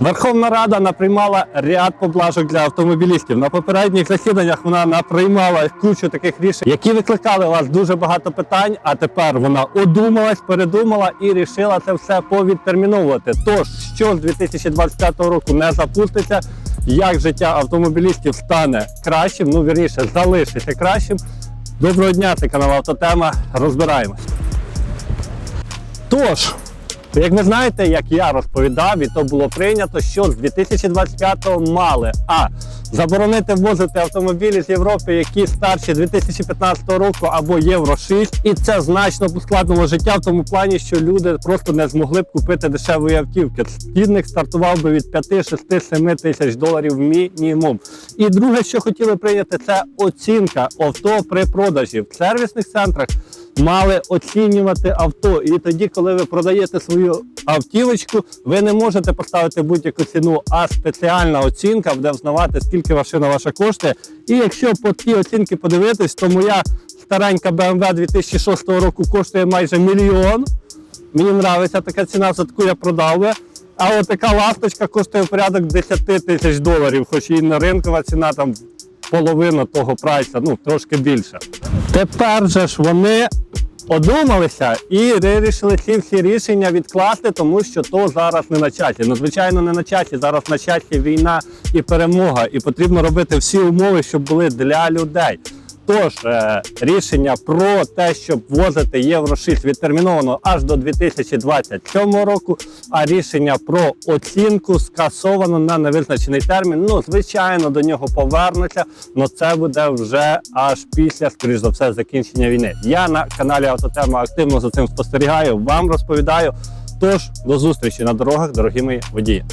Верховна Рада наприймала ряд поблажок для автомобілістів. На попередніх засіданнях вона наприймала кучу таких рішень, які викликали у вас дуже багато питань. А тепер вона одумалась, передумала і рішила це все повідтерміновувати. Тож, що з 2025 року не запуститься, як життя автомобілістів стане кращим, ну вірніше, залишиться кращим. Доброго дня, це канал Автотема. Розбираємось. Тож, як ви знаєте, як я розповідав, і то було прийнято, що з 2025-го мали а заборонити ввозити автомобілі з Європи, які старші 2015 року або Євро 6. І це значно ускладнило життя в тому плані, що люди просто не змогли б купити дешевої автівки. Цінник стартував би від 5, 6, 7 тисяч доларів мінімум. І друге, що хотіли прийняти, це оцінка авто при продажі в сервісних центрах мали оцінювати авто. І тоді, коли ви продаєте свою автівочку, ви не можете поставити будь-яку ціну, а спеціальна оцінка буде взнавати, скільки машина ваша коштує. І якщо по тій оцінки подивитись, то моя старенька BMW 2006 року коштує майже мільйон. Мені подобається така ціна, за таку я продав би. А от така ласточка коштує порядок 10 тисяч доларів, хоч і на ринкова ціна там половина того прайса, ну трошки більше. Тепер же ж вони одумалися і вирішили ці всі рішення відкласти, тому що то зараз не на часі. Ну, звичайно, не на часі. Зараз на часі війна і перемога, і потрібно робити всі умови, щоб були для людей. Тож е, рішення про те, щоб ввозити Євро 6 відтерміновано аж до 2027 року. А рішення про оцінку скасовано на невизначений термін. Ну, звичайно, до нього повернуться, але це буде вже аж після, скоріш за все, закінчення війни. Я на каналі Автотема активно за цим спостерігаю, вам розповідаю. Тож до зустрічі на дорогах, дорогі мої водії.